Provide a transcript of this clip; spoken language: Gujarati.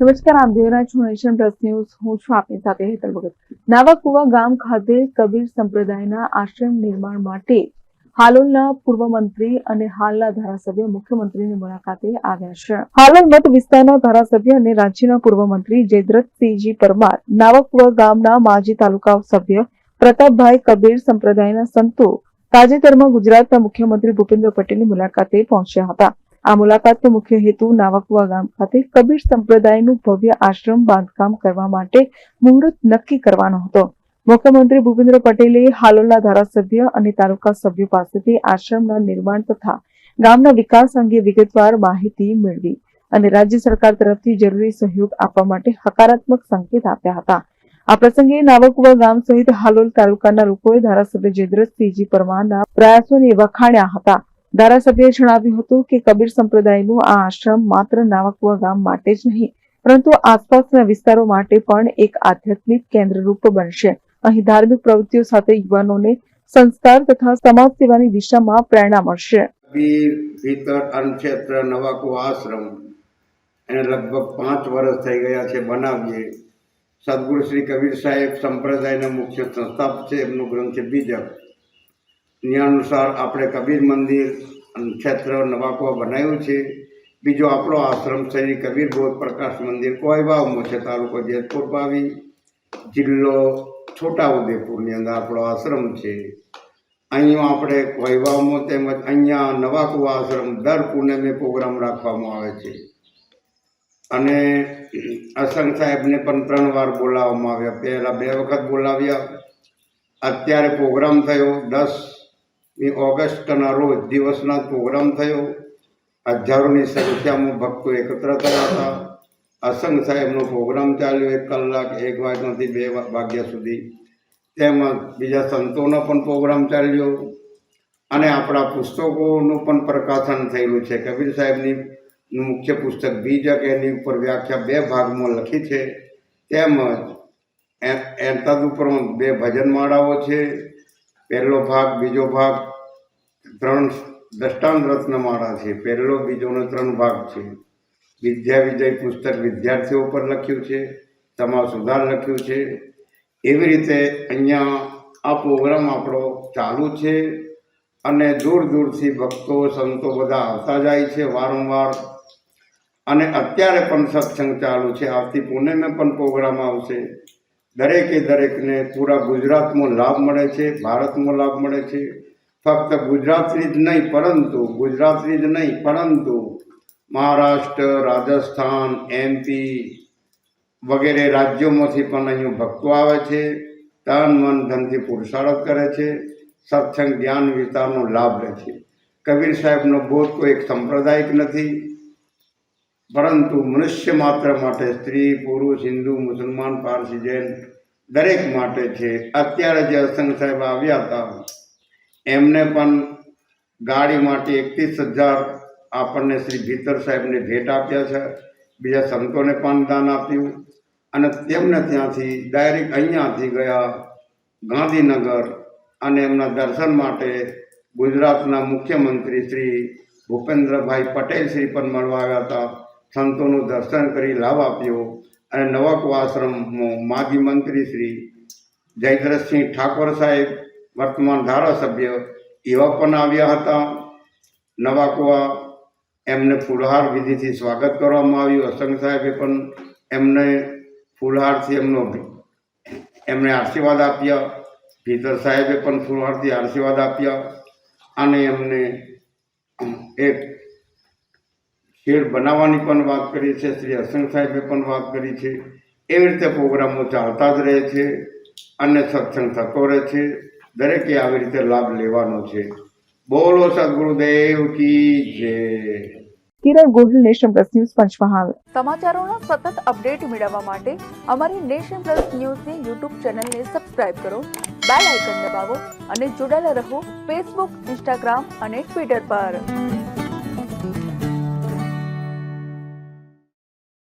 નમસ્કાર, આપ જોઈ છો નેશન પ્લસ ન્યૂઝ. હું છું આપની સાથે હેતલ ભગત. નાવાકુવા ગામ ખાતે કબીર સંપ્રદાયના આશ્રમ નિર્માણ માટે હાલોલના પૂર્વ મંત્રી અને હાલના ધારાસભ્ય મુખ્યમંત્રીની મુલાકાતે આવ્યા છે. હાલોલ મત વિસ્તારના ધારાસભ્ય અને રાજ્યના પૂર્વ મંત્રી જયદ્રથસિંહજી પરમાર, નાવાકુવા ગામના માજી તાલુકા સભ્ય પ્રતાપભાઈ કબીર સંપ્રદાયના સંતો તાજેતરમાં ગુજરાતના મુખ્યમંત્રી ભૂપેન્દ્ર પટેલની મુલાકાતે પહોંચ્યા હતા. આ મુલાકાતનો મુખ્ય હેતુ નાવાકુવા ગામ ખાતે કબીર સંપ્રદાયનું ભવ્ય આશ્રમ બાંધકામ કરવા માટે મુહૂર્ત નક્કી કરવાનો હતો. મુખ્યમંત્રી ભૂપેન્દ્ર પટેલે હાલોલના ધારાસભ્ય અને તાલુકા સભ્યો પાસેથી આશ્રમના નિર્માણ તથા ગામના વિકાસ અંગે વિગતવાર માહિતી મેળવી અને રાજ્ય સરકાર તરફથી જરૂરી સહયોગ આપવા માટે હકારાત્મક સંકેત આપ્યા હતા. આ પ્રસંગે નાવકુવા ગામ સહિત હાલોલ તાલુકાના લોકોએ ધારાસભ્ય જયદ્રથસિંહજી પરમારના પ્રયાસોને વખાણ્યા હતા. ધારાસભ્યએ જણાવ્યું હતું કે કબીર સંપ્રદાયનું આ આશ્રમ માત્ર નાવાકુવા ગામ માટે જ નહીં, પરંતુ આસપાસના વિસ્તારો માટે પણ એક આધ્યાત્મિક કેન્દ્રરૂપ બનશે. અહીં ધાર્મિક પ્રવૃત્તિઓ સાથે યુવાનોને સંસ્કાર તથા સમાજ સેવાની દિશામાં પ્રેરણા મળશે. કબીર, ભીતર અનક્ષેત્ર નવાકુ આશ્રમ એને લગભગ પાંચ વર્ષ થઈ ગયા છે બનાવીએ. સદગુરુ શ્રી કબીર સાહેબ સંપ્રદાયના મુખ્ય સંસ્થાપક છે, એમનું ગ્રંથ છે બીજક. એની અનુસાર આપણે કબીર મંદિર ક્ષેત્ર નવાકવા બનાવ્યું છે. બીજો આપણો આશ્રમ શ્રી કબીર બોધ પ્રકાશ મંદિર કોઈવાવમાં છે તાલુકો જેતપુર બાવી જિલ્લો છોટાઉદેપુરની અંદર આપણો આશ્રમ છે. અહીંયા આપણે વૈવાવમાં તેમજ અહીંયા નવાકુવા આશ્રમ દર પૂનમે પ્રોગ્રામ રાખવામાં આવે છે. અને અસંગ સાહેબને પણ ત્રણ વાર બોલાવવામાં આવ્યા. પહેલાં બે વખત બોલાવ્યા. અત્યારે પ્રોગ્રામ થયો દસમી ઓગસ્ટના રોજ દિવસના પ્રોગ્રામ થયો. હજારોની સંખ્યામાં ભક્તો એકત્ર થયા હતા. અસંગ સાહેબનો પ્રોગ્રામ ચાલ્યો એક કલાક, એક વાગ્યાથી બે વાગ્યા સુધી. તેમજ બીજા સંતોનો પણ પ્રોગ્રામ ચાલ્યો અને આપણા પુસ્તકોનું પણ પ્રકાશન થયેલું છે. કબીર સાહેબની મુખ્ય પુસ્તક બીજક એની ઉપર વ્યાખ્યા બે ભાગમાં લખી છે. તેમજ એ- તદ ઉપર બે ભજનમાળાઓ છે. પહેલો ભાગ, બીજો ભાગ, ત્રણ દ્રષ્ટાંત રત્નમાળા છે. પહેલો બીજો ને ત્રણ ભાગ છે. વિદ્યા વિજય પુસ્તક વિદ્યાર્થીઓ પર લખ્યું છે સમાજ સુધાર લખ્યું છે. એવી રીતે અહીંયા આ પ્રોગ્રામ આપણો ચાલુ છે અને દૂર દૂરથી ભક્તો, સંતો બધા આવતા જાય છે વારંવાર. અને અત્યારે પણ સત્સંગ ચાલુ છે. આવતી પુણેમે પણ પ્રોગ્રામ આવશે. દરેકે દરેકને પૂરા ગુજરાતમાં લાભ મળે છે, ભારતમાં લાભ મળે છે. ફક્ત ગુજરાતની જ નહીં, પરંતુ ગુજરાતની જ નહીં, પરંતુ મહારાષ્ટ્ર, રાજસ્થાન એમપી વગેરે રાજ્યોમાંથી પણ અહીંયા ભક્તો આવે છે, તન મન ધનથી પુરુષાર્થ કરે છે, સત્સંગ, જ્ઞાન, વિસ્તારનો લાભ લે છે. કબીર સાહેબનો બોધ કોઈ એક સંપ્રદાયિક નથી. પરંતુ મનુષ્ય માત્ર માટે સ્ત્રી, પુરુષ, હિન્દુ, મુસલમાન, પારસી જૈન દરેક માટે છે. અત્યારે જે અસંગ સાહેબ આવ્યા હતા, એમને પણ ગાડી માટે એકત્રીસ હજાર આપણને શ્રી ભીતર સાહેબને ભેટ આપ્યા છે. બીજા સંતોને પણ દાન આપ્યું અને તેમને ત્યાંથી ડાયરેક્ટ અહીંયાથી ગયા ગાંધીનગર અને એમના દર્શન માટે ગુજરાતના મુખ્યમંત્રી શ્રી ભૂપેન્દ્રભાઈ પટેલ શ્રી પણ મળવા આવ્યા હતા. સંતોનું દર્શન કરી લાભ આપ્યો અને નવાકો આશ્રમમાં માજી મંત્રી શ્રી જયદ્રથસિંહ ઠાકોર સાહેબ, વર્તમાન ધારાસભ્ય, એવા પણ આવ્યા હતા. નવાકુવા એમને ફૂલહાર વિધિથી સ્વાગત કરવામાં આવ્યું. અસંગ સાહેબે પણ એમને ફૂલહારથી એમનો એમને આશીર્વાદ આપ્યા. ભીતર સાહેબે પણ ફૂલહારથી આશીર્વાદ આપ્યા અને એમને એક શેડ બનાવવાની પણ વાત કરી છે શ્રી અસંગ સાહેબે પણ વાત કરી છે. એવી રીતે પ્રોગ્રામો ચાલતા જ રહે છે અને સત્સંગ થતો રહે છે. દરેકે આવી રીતે લાભ લેવાનો છે. બોલો સદગુરુદેવ કી જય. Kiran Gohil nation plus news Panchmahal. સમાચારોના સતત અપડેટ મેળવવા માટે અમારી નેશન પ્લસ ન્યૂઝની યુટ્યુબ ચેનલને સબસ્ક્રાઇબ કરો બેલ આઇકન દબાવો અને જોડાયેલા રહો ફેસબુક ઇન્સ્ટાગ્રામ અને ટ્વિટર પર.